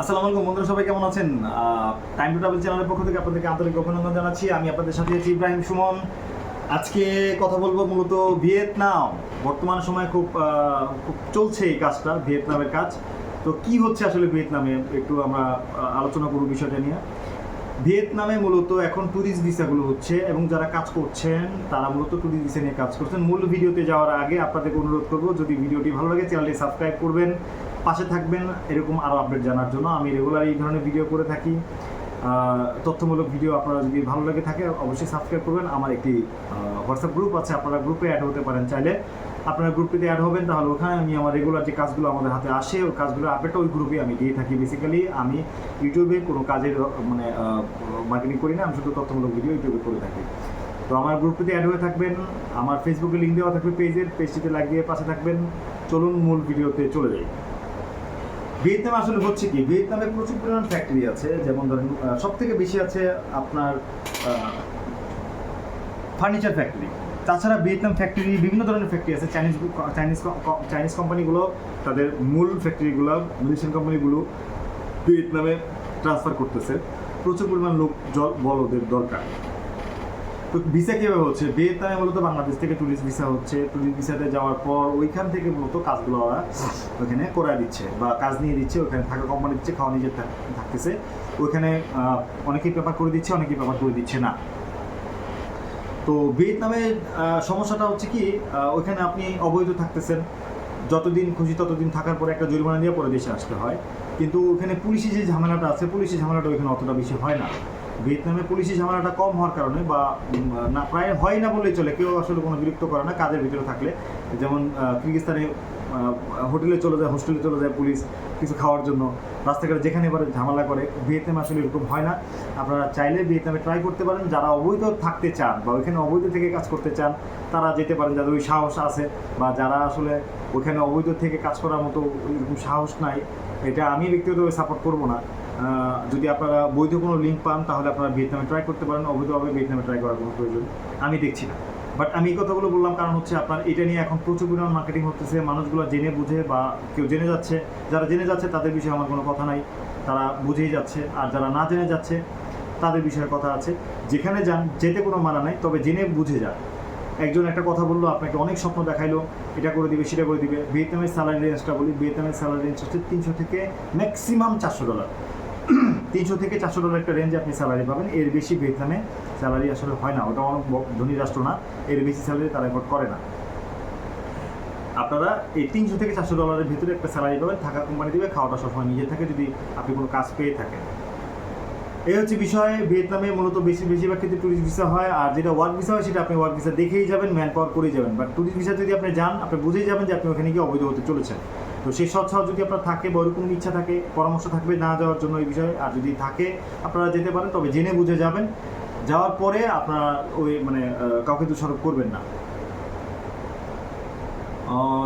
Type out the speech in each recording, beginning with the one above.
আসসালামু আলাইকুম বন্ধুরা, সবাই কেমন আছেন? টাইম টু ট্রাভেল চ্যানেলের পক্ষ থেকে আপনাদেরকে আন্তরিক অভিনন্দন জানাচ্ছি। আমি আপনাদের সাথে ইব্রাহিম সুমন। আজকে কথা বলব মূলত ভিয়েতনাম। বর্তমান সময়ে খুব খুব চলছে এই কাজটা, ভিয়েতনামের কাজ। তো কি হচ্ছে আসলে ভিয়েতনামে? একটু আমরা আলোচনা করব বিষয়টা নিয়ে। ভিয়েতনামে মূলত এখন ট্যুরিস্ট ভিসাগুলো হচ্ছে এবং যারা কাজ করছেন, তারা মূলত ট্যুরিস্ট ভিসা নিয়ে কাজ করছেন। মূল ভিডিওতে যাওয়ার আগে আপনাদেরকে অনুরোধ করব, যদি ভিডিওটি ভালো লাগে, চ্যানেলটি সাবস্ক্রাইব করবেন। পাশে থাকবেন, এরকম আরও আপডেট জানার জন্য। আমি রেগুলার এই ধরনের ভিডিও করে থাকি। তথ্যমূলক ভিডিও আপনারা যদি ভালো লাগে থাকে, অবশ্যই সাবস্ক্রাইব করবেন। আমার একটি হোয়াটসঅ্যাপ গ্রুপ আছে, আপনারা গ্রুপে অ্যাড হতে পারেন চাইলে। আপনারা গ্রুপটিতে অ্যাড হবেন, তাহলে ওখানে আমি আমার রেগুলার যে কাজগুলো আমাদের হাতে আসে, ওই কাজগুলো আপডেট ওই গ্রুপে আমি দিয়ে থাকি। বেসিক্যালি আমি ইউটিউবে কোনো কাজের মানে মার্কেটিং করি না, আমি শুধু তথ্যমূলক ভিডিও ইউটিউবে করে থাকি। তো আমার গ্রুপটিতে অ্যাড হয়ে থাকবেন, আমার ফেসবুকে লিঙ্ক দেওয়া থাকবে পেজের পেজটিতে লাইক দিয়ে পাশে থাকবেন। চলুন মূল ভিডিওতে চলে যাই। ভিয়েতনাম আসলে হচ্ছে কি, ভিয়েতনামে প্রচুর পরিমাণ ফ্যাক্টরি আছে, যেমন ধরেন সব থেকে বেশি আছে আপনার ফার্নিচার ফ্যাক্টরি তাছাড়া ভিয়েতনাম ফ্যাক্টরি বিভিন্ন ধরনের ফ্যাক্টরি আছে চাইনিজ চাইনিজ চাইনিজ কোম্পানিগুলো তাদের মূল ফ্যাক্টরিগুলো মেডিসিন কোম্পানিগুলো ভিয়েতনামে ট্রান্সফার করতেছে। প্রচুর পরিমাণ লোক জল, বল ওদের দরকার। তো ভিসা কীভাবে হচ্ছে? ভিয়েতনামে মূলত বাংলাদেশ থেকে টুরিস্ট ভিসা হচ্ছে। টুরিস্ট ভিসাতে যাওয়ার পর ওইখান থেকে মূলত কাজগুলো ওরা ওইখানে করায় দিচ্ছে বা কাজ নিয়ে দিচ্ছে। ওখানে থাকা কোম্পানি দিচ্ছে, খাওয়া নিজের থাকতেছে। ওইখানে অনেকেই পেপার করে দিচ্ছে, অনেকেই পেপার করে দিচ্ছে না। তো ভিয়েতনামে সমস্যাটা হচ্ছে কি ওইখানে আপনি অবৈধ থাকতেছেন। যতদিন খুশি ততদিন থাকার পরে একটা জরিমানা দিয়ে পরে দেশে আসতে হয়। কিন্তু ওখানে পুলিশি যে ঝামেলাটা আছে, পুলিশি ঝামেলাটা ওইখানে অতটা বেশি হয় না। ভিয়েতনামে পুলিশি ঝামেলাটা কম হওয়ার কারণে বা না, প্রায় হয় না বললেই চলে। কেউ আসলে কোনো বিরক্ত করে না, কাজের ভিতরে থাকলে। যেমন কিরগিস্তানে হোটেলে চলে যায়, হোস্টেলে চলে যায় পুলিশ কিছু খাওয়ার জন্য। রাস্তাঘাটে যেখানে পারে ঝামেলা করে। ভিয়েতনামে আসলে এরকম হয় না। আপনারা চাইলে ভিয়েতনামে ট্রাই করতে পারেন। যারা অবৈধ থাকতে চান বা ওইখানে অবৈধ থেকে কাজ করতে চান, তারা যেতে পারেন। যাদের ওই সাহস আছে বা যারা আসলে ওইখানে অবৈধ থেকে কাজ করার মতো এরকম সাহস নাই, এটা আমি ব্যক্তিগতভাবে সাপোর্ট করব না। যদি আপনারা বৈধ কোনো লিঙ্ক পান, তাহলে আপনারা ভিয়েতনামে ট্রাই করতে পারেন। অবৈধভাবে ভিয়েতনামে ট্রাই করার কোনো প্রয়োজন আমি দেখছি না। বাট আমি এই কথাগুলো বললাম কারণ হচ্ছে আপনার এটা নিয়ে এখন প্রচুর পরিমাণ মার্কেটিং হতেছে মানুষগুলো জেনে বুঝে বা কেউ জেনে যাচ্ছে, যারা জেনে যাচ্ছে তাদের বিষয়ে আমার কোনো কথা নাই। তারা বুঝেই যাচ্ছে আর যারা না জেনে যাচ্ছে তাদের বিষয়ে কথা আছে। যেখানে যান, যেতে কোনো মানা নাই, তবে জেনে বুঝে যান। একজন একটা কথা বলল, আপনাকে অনেক স্বপ্ন দেখাইলো, এটা করে দিবে, সেটা করে দিবে। ভিয়েতনামের স্যালারি রেঞ্জটা বলি, ভিয়েতনামের স্যালারি রেঞ্জ হচ্ছে তিনশো থেকে ম্যাক্সিমাম চারশো ডলার তিনশো থেকে চারশো ডলার একটা রেঞ্জে আপনি স্যালারি পাবেন। এর বেশি ভিয়েতনামে স্যালারি আসলে হয় না। ওটা অনেক ধনী রাষ্ট্র না। এর বেশি স্যালারি তারা এফোর্ড করে না। আপনারা এই তিনশো থেকে চারশো ডলারের ভিতরে একটা স্যালারি পাবেন। থাকা কোম্পানি দেবে, খাওয়াটা সবসময় নিজে থাকে যদি আপনি কোনো কাজ পেয়ে থাকেন। এই হচ্ছে বিষয়। ভিয়েতনামে মূলত বেশি বেশিরভাগ ক্ষেত্রে ট্যুরিস্ট ভিসা হয়। আর যেটা ওয়ার্ক ভিসা হয়, সেটা আপনি ওয়ার্ক ভিসা দেখেই যাবেন ম্যান পাওয়ার করেই যাবেন। বাট ট্যুরিস্ট ভিসা যদি আপনি যান, আপনি বুঝেই যাবেন যে আপনি ওখানে গিয়ে অবৈধ হতে চলেছেন। তো সেই সৎসাহ যদি আপনার থাকে বা ওরকম ইচ্ছা থাকে, পরামর্শ থাকবে না যাওয়ার জন্য এই বিষয়ে, আর যদি থাকে, আপনারা যেতে পারেন, তবে জেনে বুঝে যাবেন। যাওয়ার পরে আপনারা ওই মানে কাউকে দোষারোপ করবেন না।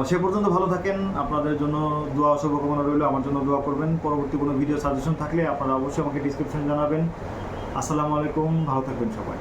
সে পর্যন্ত ভালো থাকেন, আপনাদের জন্য দোয়া শুভকামনা রইল, আমার জন্য দোয়া করবেন। পরবর্তী কোনো ভিডিও সাজেশন থাকলে আপনারা অবশ্যই আমাকে ডিসক্রিপশন জানাবেন। আসসালামু আলাইকুম, ভালো থাকবেন সবাই।